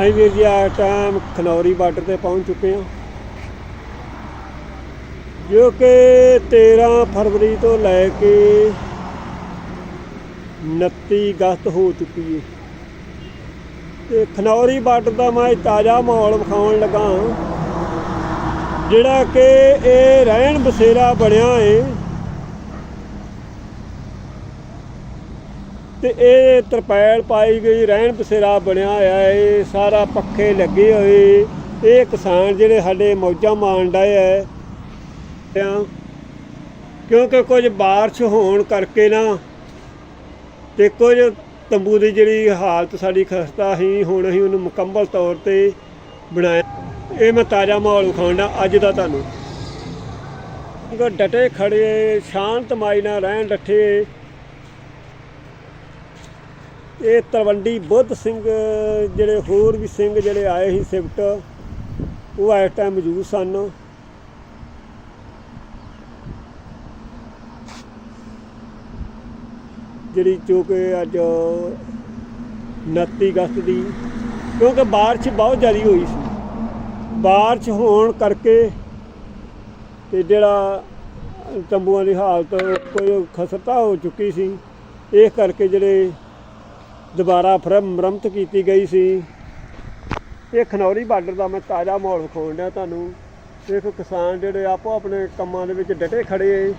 ਅਸੀਂ ਵੀਰ ਜੀ ਆ ਟਾਈਮ ਖਨੌਰੀ ਬਾਰਡਰ ਤੇ ਪਹੁੰਚ ਚੁੱਕੇ ਹਾਂ। ਜੋ ਕਿ 13 ਫਰਵਰੀ ਤੋਂ ਲੈ ਕੇ 29 ਅਗਸਤ ਹੋ ਚੁੱਕੀ ਹੈ। ਤੇ ਖਨੌਰੀ ਬਾਰਡਰ ਦਾ ਮੈਂ ਤਾਜ਼ਾ ਮਾਹੌਲ ਵਿਖਾਉਣ ਲੱਗਾ ਜਿਹੜਾ ਕਿ ਇਹ ਰਹਿਣ ਬਸੇਰਾ ਬਣਿਆ ਏ ਤੇ ਇਹ ਤਰਪੈਲ ਪਾਈ ਗਈ, ਰਹਿਣ ਬਸੇਰਾ ਬਣਿਆ ਹੋਇਆ ਏ, ਸਾਰਾ ਪੱਖੇ ਲੱਗੇ ਹੋਏ ਇਹ ਕਿਸਾਨ ਜਿਹੜੇ ਸਾਡੇ ਮੌਜਾਂ ਮਾਣ ਡਏ ਐ ਕਿਉਂਕਿ ਕੁਝ ਬਾਰਿਸ਼ ਹੋਣ ਕਰਕੇ ਨਾ, ਤੇ ਕੁਝ ਤੰਬੂ ਦੀ ਜਿਹੜੀ ਹਾਲਤ ਸਾਡੀ ਖਸਤਾ ਸੀ, ਹੁਣ ਅਸੀਂ ਉਹਨੂੰ ਮੁਕੰਮਲ ਤੌਰ ਤੇ ਬਣਾਇਆ। ਇਹ ਮੈਂ ਤਾਜ਼ਾ ਮਾਹੌਲ ਵਿਖਾਉਣਾ ਅੱਜ ਦਾ ਤੁਹਾਨੂੰ। ਡਟੇ ਖੜੇ ਸ਼ਾਂਤਮਾਈ ਨਾਲ ਰਹਿਣ ਡੱਠੇ ਇਹ ਤਲਵੰਡੀ ਬੁੱਧ ਸਿੰਘ, ਜਿਹੜੇ ਹੋਰ ਵੀ ਸਿੰਘ ਜਿਹੜੇ ਆਏ ਸੀ ਸਿਫਟ, ਉਹ ਇਸ ਟਾਈਮ ਮੌਜੂਦ ਸਨ। ਜਿਹੜੀ ਜੋ ਕਿ ਅੱਜ 29 ਅਗਸਤ ਦੀ, ਕਿਉਂਕਿ ਬਾਰਿਸ਼ ਬਹੁਤ ਜ਼ਿਆਦਾ ਹੋਈ ਸੀ। ਬਾਰਿਸ਼ ਹੋਣ ਕਰਕੇ ਤੇ ਜਿਹੜਾ ਤੰਬੂਆਂ ਦੀ ਹਾਲਤ ਕੋਈ ਖਸਤਾ ਹੋ ਚੁੱਕੀ ਸੀ ਇਸ ਕਰਕੇ ਜਿਹੜੇ ਦੁਬਾਰਾ ਫਿਰ ਮੁਰੰਮਤ ਕੀਤੀ ਗਈ ਸੀ। ਇਹ ਖਨੌਰੀ ਬਾਰਡਰ ਦਾ ਮੈਂ ਤਾਜ਼ਾ ਮਾਹੌਲ ਵਿਖਾਉਣ ਡਿਆ ਤੁਹਾਨੂੰ। ਇੱਕ ਕਿਸਾਨ ਜਿਹੜੇ ਆਪੋ ਆਪਣੇ ਕੰਮਾਂ ਦੇ ਵਿੱਚ ਡਟੇ ਖੜੇ।